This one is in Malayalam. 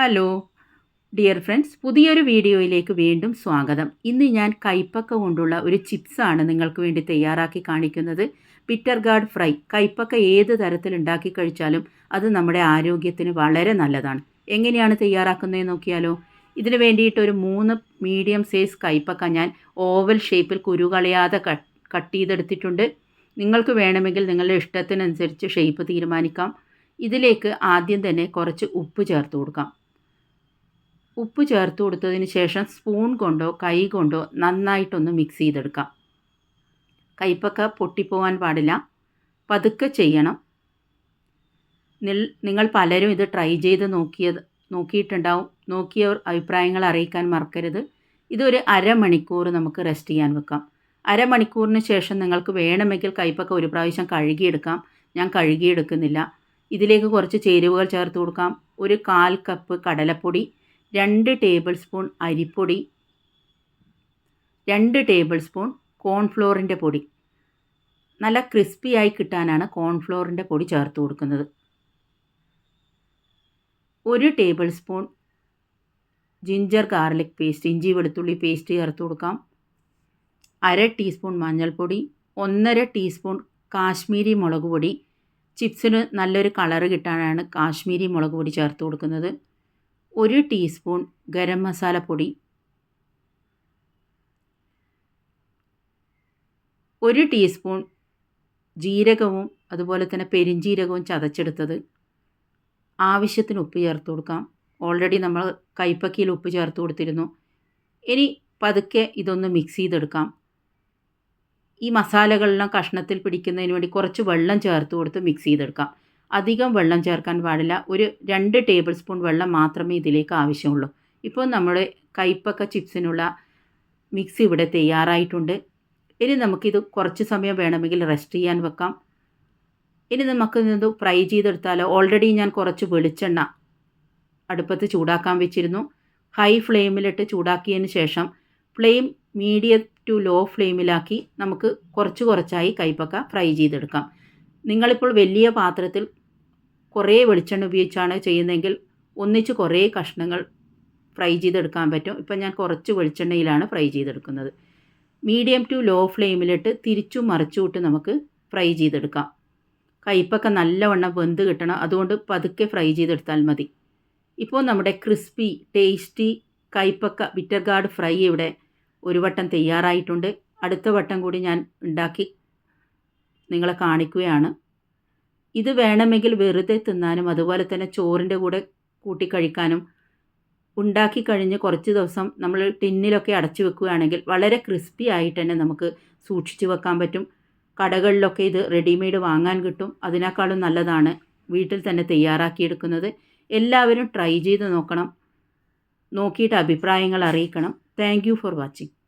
ഹലോ ഡിയർ ഫ്രണ്ട്സ് പുതിയൊരു വീഡിയോയിലേക്ക് വീണ്ടും സ്വാഗതം. ഇന്ന് ഞാൻ കൈപ്പക്ക കൊണ്ടുള്ള ഒരു ചിപ്സാണ് നിങ്ങൾക്ക് വേണ്ടി തയ്യാറാക്കി കാണിക്കുന്നത്. പിറ്റർ ഗാർഡ് ഫ്രൈ കൈപ്പക്ക ഏത് തരത്തിൽ ഉണ്ടാക്കി കഴിച്ചാലും അത് നമ്മുടെ ആരോഗ്യത്തിന് വളരെ നല്ലതാണ്. എങ്ങനെയാണ് തയ്യാറാക്കുന്നത് നോക്കിയാലോ? ഇതിന് വേണ്ടിയിട്ട് ഒരു മൂന്ന് മീഡിയം സൈസ് കൈപ്പക്ക ഞാൻ ഓവൽ ഷേപ്പിൽ കുരുകളയാതെ കട്ട് ചെയ്തെടുത്തിട്ടുണ്ട്. നിങ്ങൾക്ക് വേണമെങ്കിൽ നിങ്ങളുടെ ഇഷ്ടത്തിനനുസരിച്ച് ഷേപ്പ് തീരുമാനിക്കാം. ഇതിലേക്ക് ആദ്യം തന്നെ കുറച്ച് ഉപ്പ് ചേർത്ത് കൊടുക്കാം. ഉപ്പ് ചേർത്ത് കൊടുത്തതിന് ശേഷം സ്പൂൺ കൊണ്ടോ കൈ കൊണ്ടോ നന്നായിട്ടൊന്ന് മിക്സ് ചെയ്തെടുക്കാം. കൈപ്പക്ക പൊട്ടിപ്പോവാൻ പാടില്ല. പതുക്കെ ചെയ്യണം. നിങ്ങൾ പലരും ഇത് ട്രൈ ചെയ്ത് നോക്കിയത് നോക്കിയിട്ടുണ്ടാവും. നോക്കിയവർ അഭിപ്രായങ്ങൾ അറിയിക്കാൻ മറക്കരുത്. ഇതൊരു അരമണിക്കൂർ നമുക്ക് റെസ്റ്റ് ചെയ്യാൻ വെക്കാം. അരമണിക്കൂറിന് ശേഷം നിങ്ങൾക്ക് വേണമെങ്കിൽ കൈപ്പക്ക ഒരു പ്രാവശ്യം കഴുകിയെടുക്കാം. ഞാൻ കഴുകിയെടുക്കുന്നില്ല. ഇതിലേക്ക് കുറച്ച് ചേരുവകൾ ചേർത്ത് കൊടുക്കാം. ഒരു കാൽ കപ്പ് കടലപ്പൊടി രണ്ട് ടേബിൾ സ്പൂൺ അരിപ്പൊടി രണ്ട് ടേബിൾ സ്പൂൺ കോൺഫ്ലോറിന്റെ പൊടി. നല്ല ക്രിസ്പിയായി കിട്ടാനാണ് കോൺഫ്ലോറിന്റെ പൊടി ചേർത്ത് കൊടുക്കുന്നത്. ഒരു tablespoon ginger garlic paste ഇഞ്ചി വെളുത്തുള്ളി പേസ്റ്റ് ചേർത്ത് കൊടുക്കാം. അര ടീസ്പൂൺ മഞ്ഞൾപ്പൊടി ഒന്നര ടീസ്പൂൺ കാശ്മീരി മുളക് പൊടി. ചിപ്സിന് നല്ലൊരു കളറ് കിട്ടാനാണ് കാശ്മീരി മുളക് പൊടി ചേർത്ത് കൊടുക്കുന്നത്. ഒരു ടീസ്പൂൺ ഗരം മസാലപ്പൊടി ഒരു ടീസ്പൂൺ ജീരകവും അതുപോലെ തന്നെ പെരിഞ്ജീരകവും ചതച്ചെടുത്തത്. ആവശ്യത്തിന് ഉപ്പ് ചേർത്ത് കൊടുക്കാം. ഓൾറെഡി നമ്മൾ കൈപ്പക്കിയിൽ ഉപ്പ് ചേർത്ത് കൊടുത്തിരുന്നു. ഇനി പതുക്കെ ഇതൊന്ന് മിക്സ് ചെയ്തെടുക്കാം. ഈ മസാലകളെല്ലാം കഷ്ണത്തിൽ പിടിക്കുന്നതിന് വേണ്ടി കുറച്ച് വെള്ളം ചേർത്ത് കൊടുത്ത് മിക്സ് ചെയ്തെടുക്കാം. അധികം വെള്ളം ചേർക്കാൻ പാടില്ല. ഒരു രണ്ട് ടേബിൾ സ്പൂൺ വെള്ളം മാത്രമേ ഇതിലേക്ക് ആവശ്യമുള്ളൂ. ഇപ്പോൾ നമ്മുടെ കൈപ്പക്ക ചിപ്സിനുള്ള മിക്സ് ഇവിടെ തയ്യാറായിട്ടുണ്ട്. ഇനി നമുക്കിത് കുറച്ച് സമയം വേണമെങ്കിൽ റെസ്റ്റ് ചെയ്യാൻ വെക്കാം. ഇനി നമുക്ക് ഇത് ഫ്രൈ ചെയ്തെടുത്താൽ ഓൾറെഡി ഞാൻ കുറച്ച് വെളിച്ചെണ്ണ അടുപ്പത്ത് ചൂടാക്കാൻ വെച്ചിരുന്നു. ഹൈ ഫ്ലെയിമിലിട്ട് ചൂടാക്കിയതിന് ശേഷം ഫ്ലെയിം മീഡിയം ടു ലോ ഫ്ലെയിമിലാക്കി നമുക്ക് കുറച്ച് കുറച്ചായി കൈപ്പക്ക ഫ്രൈ ചെയ്തെടുക്കാം. നിങ്ങളിപ്പോൾ വലിയ പാത്രത്തിൽ കുറേ വെളിച്ചെണ്ണ ഉപയോഗിച്ചാണ് ചെയ്യുന്നതെങ്കിൽ ഒന്നിച്ച് കുറേ കഷ്ണങ്ങൾ ഫ്രൈ ചെയ്തെടുക്കാൻ പറ്റും. ഇപ്പം ഞാൻ കുറച്ച് വെളിച്ചെണ്ണയിലാണ് ഫ്രൈ ചെയ്തെടുക്കുന്നത്. മീഡിയം ടു ലോ ഫ്ലെയിമിലിട്ട് തിരിച്ചും മറിച്ചുവിട്ട് നമുക്ക് ഫ്രൈ ചെയ്തെടുക്കാം. കയ്പ്പൊക്കെ നല്ലവണ്ണം വെന്ത് കിട്ടണം. അതുകൊണ്ട് പതുക്കെ ഫ്രൈ ചെയ്തെടുത്താൽ മതി. ഇപ്പോൾ നമ്മുടെ ക്രിസ്പി ടേസ്റ്റി കയ്പ്പക്ക ബിറ്റർ ഗാർഡ് ഫ്രൈ ഇവിടെ ഒരു വട്ടം തയ്യാറായിട്ടുണ്ട്. അടുത്ത വട്ടം കൂടി ഞാൻ ഉണ്ടാക്കി നിങ്ങളെ കാണിക്കുകയാണ്. ഇത് വേണമെങ്കിൽ വെറുതെ തിന്നാനും അതുപോലെ തന്നെ ചോറിന്റെ കൂടെ കൂട്ടി കഴിക്കാനും ഉണ്ടാക്കി കഴിഞ്ഞ് കുറച്ച് ദിവസം നമ്മൾ ടിന്നിലൊക്കെ അടച്ചു വെക്കുകയാണെങ്കിൽ വളരെ ക്രിസ്പി ആയിട്ട് തന്നെ നമുക്ക് സൂക്ഷിച്ചു വെക്കാൻ പറ്റും. കടകളിലൊക്കെ ഇത് റെഡിമെയ്ഡ് വാങ്ങാൻ കിട്ടും. അതിനേക്കാളും നല്ലതാണ് വീട്ടിൽ തന്നെ തയ്യാറാക്കിയെടുക്കുന്നത് എല്ലാവരും ട്രൈ ചെയ്ത് നോക്കണം. നോക്കിയിട്ട് അഭിപ്രായങ്ങൾ അറിയിക്കണം. Thank for watching.